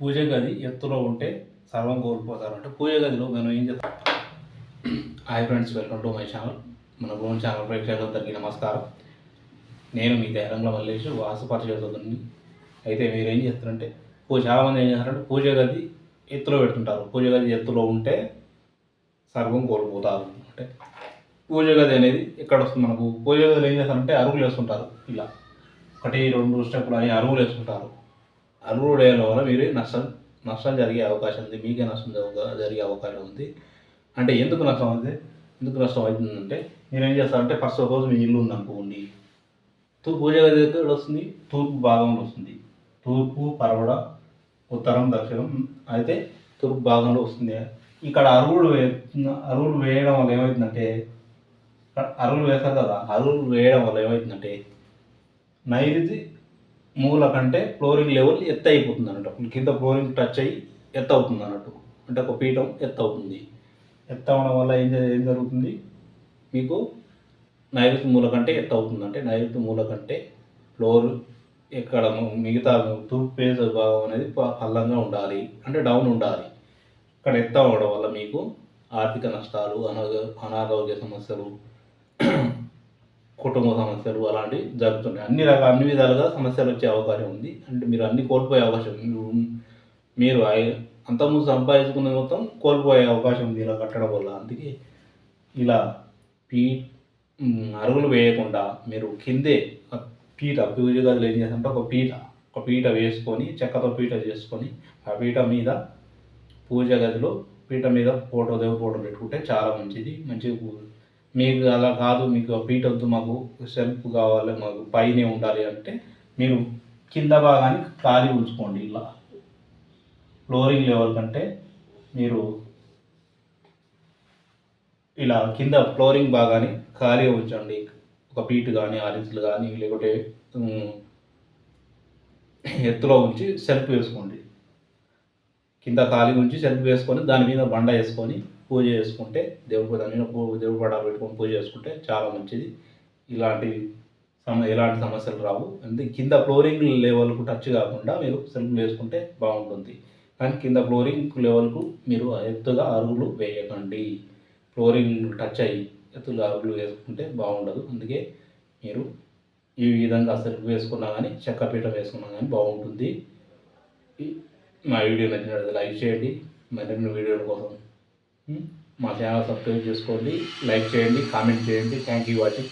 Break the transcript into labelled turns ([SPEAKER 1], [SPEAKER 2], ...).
[SPEAKER 1] పూజ గది ఎత్తులో ఉంటే సర్వం కోల్పోతారు. అంటే పూజ గదిలో మనం ఏం చేస్తాం hi friends welcome to my channel Mana Bhoomi channel ప్రేక్షకులందరికీ నమస్కారం. నేను మీ ధైర్యంలో మల్లేష్ వాసు పరిచయం అయితే మీరు ఏం చేస్తారంటే పూజ చాలామంది ఏం చేస్తారంటే పూజ గది ఎత్తులో పెడుతుంటారు. పూజ గది ఎత్తులో ఉంటే సర్వం కోల్పోతారు. అంటే పూజ గది అనేది ఎక్కడ వస్తుంది మనకు? పూజ గదిలో ఏం చేస్తారంటే అరుగులు వేస్తుంటారు. ఇలా ఒకటి రెండు స్టెప్పులు అని అరుగులు వేస్తుంటారు. అర్హుడైన వేయడం వల్ల మీరు నష్టం నష్టం జరిగే అవకాశం ఉంది. మీకే నష్టం జరిగే అవకాశం ఉంది. అంటే ఎందుకు నష్టం అవుతుంది ఎందుకు నష్టం అవుతుందంటే మీరు ఏం చేస్తారంటే ఫస్ట్ రోజు మీ ఇల్లు ఉందనుకోండి తూర్పు పూజ గది ఎక్కడ వస్తుంది? తూర్పు భాగంలో వస్తుంది. తూర్పు పరవడ ఉత్తరం దక్షిణం అయితే తూర్పు భాగంలో వస్తుంది. ఇక్కడ అరువులు వే అరువులు వేయడం వల్ల ఏమవుతుందంటే అరువులు వేస్తారు కదా అరువులు వేయడం వల్ల ఏమవుతుందంటే నైరుతి మూల కంటే ఫ్లోరింగ్ లెవెల్ ఎత్తు అయిపోతుంది అన్నట్టు కింద ఫ్లోరింగ్ టచ్ అయ్యి ఎత్తు అవుతుంది అన్నట్టు అంటే ఒక పీఠం ఎత్తు అవుతుంది ఎత్త అవడం వల్ల ఏం ఏం జరుగుతుంది? మీకు నైరుతి మూల కంటే ఎత్తు అవుతుంది అంటే నైరుతి మూల కంటే ఫ్లోర్ ఇక్కడ మిగతా తూర్పు ఫేజ్ భాగం అనేది అల్లంగా పల్లంగా ఉండాలి. అంటే డౌన్ ఉండాలి. ఇక్కడ ఎత్తు అవ్వడం వల్ల మీకు ఆర్థిక నష్టాలు అనారోగ్య సమస్యలు కుటుంబ సమస్యలు అలాంటివి జరుగుతున్నాయి. అన్ని రకాల అన్ని విధాలుగా సమస్యలు వచ్చే అవకాశం ఉంది. అంటే మీరు అన్ని కోల్పోయే అవకాశం మీరు- మీరు అంతకుముందు సంపాదించుకున్న మొత్తం కోల్పోయే అవకాశం ఉంది ఇలా కట్టడం వల్ల. అందుకే ఇలా పీ అరుగులు వేయకుండా మీరు కిందే పీట పూజ గదిలో ఏం చేస్తారంటే ఒక పీట ఒక పీట వేసుకొని చెక్కతో పీట చేసుకొని ఆ పీట మీద పూజ గదిలో పీట మీద ఫోటో దేవ ఫోటో పెట్టుకుంటే చాలా మంచిది. మంచిగా మీకు అలా కాదు మీకు బీట్ పీట వద్దు మాకు సెల్ఫ్ కావాలి మాకు పైనే ఉండాలి అంటే మీరు కింద భాగాన్ని ఖాళీ ఉంచుకోండి ఇలా. ఫ్లోరింగ్ లెవెల్ కంటే మీరు ఇలా కింద ఫ్లోరింగ్ భాగాన్ని ఖాళీగా ఉంచండి. ఒక పీటు కానీ ఆరిన్స్లు కానీ లేకుంటే ఎత్తులో ఉంచి సెల్ఫ్ వేసుకోండి. కింద ఖాళీ ఉంచి సెల్ఫ్ వేసుకొని దాని మీద బండ వేసుకొని పూజ చేసుకుంటే దేవుడి దాని మీద దేవుడి పడాలు పెట్టుకొని పూజ చేసుకుంటే చాలా మంచిది. ఇలాంటి సమ ఎలాంటి సమస్యలు రావు. అంటే కింద ఫ్లోరింగ్ లెవెల్కు టచ్ కాకుండా మీరు సెల్ఫ్ వేసుకుంటే బాగుంటుంది. కానీ కింద ఫ్లోరింగ్ లెవెల్కు మీరు ఎత్తుగా అరుగులు వేయకండి. ఫ్లోరింగ్ టచ్ అయ్యి ఎత్తుగా అరుగులు వేసుకుంటే బాగుండదు. అందుకే మీరు ఈ విధంగా సెల్ఫ్ వేసుకున్నా కానీ చెక్కపీట వేసుకున్నా కానీ బాగుంటుంది. మా వీడియో నచ్చినట్లయితే లైక్ చేయండి. మరిన్ని వీడియోల కోసం మా ఛానల్ సబ్స్క్రైబ్ చేసుకోండి లైక్ చేయండి కామెంట్ చేయండి. Thank you watching